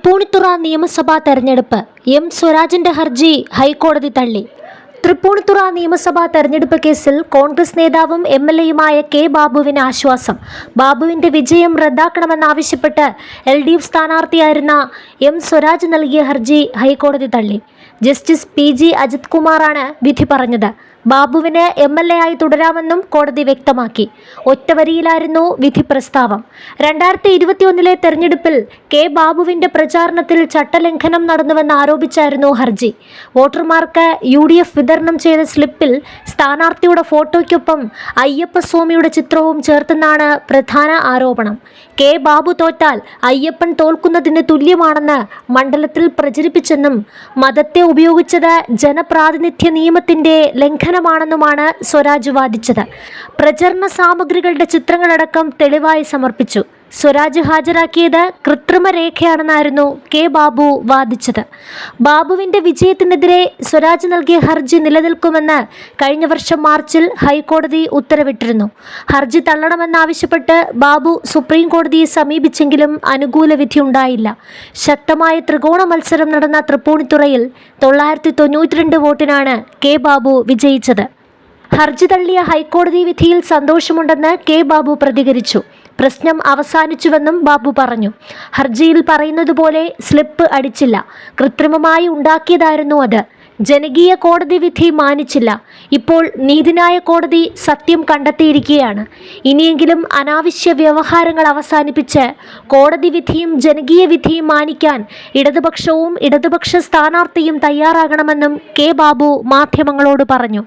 തൃപ്പൂണിത്തുറ നിയമസഭാ തെരഞ്ഞെടുപ്പ്. എം. സ്വരാജിന്റെ ഹർജി ഹൈക്കോടതി തള്ളി. തൃപ്പൂണിത്തുറ നിയമസഭാ തെരഞ്ഞെടുപ്പ് കേസിൽ കോൺഗ്രസ് നേതാവും എം എൽ എയുമായ കെ ബാബുവിന് ആശ്വാസം. ബാബുവിന്റെ വിജയം റദ്ദാക്കണമെന്നാവശ്യപ്പെട്ട് എൽ ഡി എഫ് സ്ഥാനാർത്ഥിയായിരുന്ന എം സ്വരാജ് നൽകിയ ഹർജി ഹൈക്കോടതി തള്ളി. ജസ്റ്റിസ് പി ജി അജിത് കുമാറാണ് വിധി പറഞ്ഞത്. ബാബുവിന് എം എൽ എ ആയി തുടരാമെന്നും കോടതി വ്യക്തമാക്കി. ഒറ്റവരിയിലായിരുന്നു വിധി പ്രസ്താവം. രണ്ടായിരത്തി ഇരുപത്തിയൊന്നിലെ തെരഞ്ഞെടുപ്പിൽ കെ ബാബുവിന്റെ പ്രചാരണത്തിൽ ചട്ടലംഘനം നടന്നുവെന്ന് ആരോപിച്ചായിരുന്നു ഹർജി. വോട്ടർമാർക്ക് യു ഡി എഫ് വിതരണം ചെയ്ത സ്ലിപ്പിൽ സ്ഥാനാർത്ഥിയുടെ ഫോട്ടോയ്ക്കൊപ്പം അയ്യപ്പസ്വാമിയുടെ ചിത്രവും ചേർത്തെന്നാണ് പ്രധാന ആരോപണം. കെ. ബാബു തോറ്റാൽ അയ്യപ്പൻ തോൽക്കുന്നതിന് തുല്യമാണെന്ന് മണ്ഡലത്തിൽ പ്രചരിപ്പിച്ചെന്നും മതത്തെ ഉപയോഗിച്ചത് ജനപ്രാതിനിധ്യ നിയമത്തിന്റെ ലംഘനമാണെന്നുമാണ് സ്വരാജ് വാദിച്ചത്. പ്രചരണ സാമഗ്രികളുടെ ചിത്രങ്ങളടക്കം തെളിവായി സമർപ്പിച്ചു. സ്വരാജ് ഹാജരാക്കിയത് കൃത്രിമരേഖയാണെന്നായിരുന്നു കെ ബാബു വാദിച്ചത്. ബാബുവിന്റെ വിജയത്തിനെതിരെ സ്വരാജ് നൽകിയ ഹർജി നിലനിൽക്കുമെന്ന് കഴിഞ്ഞ വർഷം മാർച്ചിൽ ഹൈക്കോടതി ഉത്തരവിട്ടിരുന്നു. ഹർജി തള്ളണമെന്നാവശ്യപ്പെട്ട് ബാബു സുപ്രീം കോടതിയെ സമീപിച്ചെങ്കിലും അനുകൂല വിധി ഉണ്ടായില്ല. ശക്തമായ ത്രികോണ മത്സരം നടന്ന തൃപ്പൂണിത്തുറയിൽ തൊള്ളായിരത്തി തൊണ്ണൂറ്റിരണ്ട് വോട്ടിനാണ് കെ ബാബു വിജയിച്ചത്. ഹർജി തള്ളിയ ഹൈക്കോടതി വിധിയിൽ സന്തോഷമുണ്ടെന്ന് കെ ബാബു പ്രതികരിച്ചു. പ്രശ്നം അവസാനിച്ചുവെന്നും ബാബു പറഞ്ഞു. ഹർജിയിൽ പറയുന്നതുപോലെ സ്ലിപ്പ് അടിച്ചില്ല. കൃത്രിമമായി ഉണ്ടാക്കിയതായിരുന്നു അത്. ജനകീയ കോടതി വിധി മാനിച്ചില്ല. ഇപ്പോൾ നീതിന്യായ കോടതി സത്യം കണ്ടെത്തിയിരിക്കുകയാണ്. ഇനിയെങ്കിലും അനാവശ്യ വ്യവഹാരങ്ങൾ അവസാനിപ്പിച്ച് കോടതി വിധിയും ജനകീയ വിധിയും മാനിക്കാൻ ഇടതുപക്ഷവും ഇടതുപക്ഷ സ്ഥാനാർത്ഥിയും തയ്യാറാകണമെന്നും കെ ബാബു മാധ്യമങ്ങളോട് പറഞ്ഞു.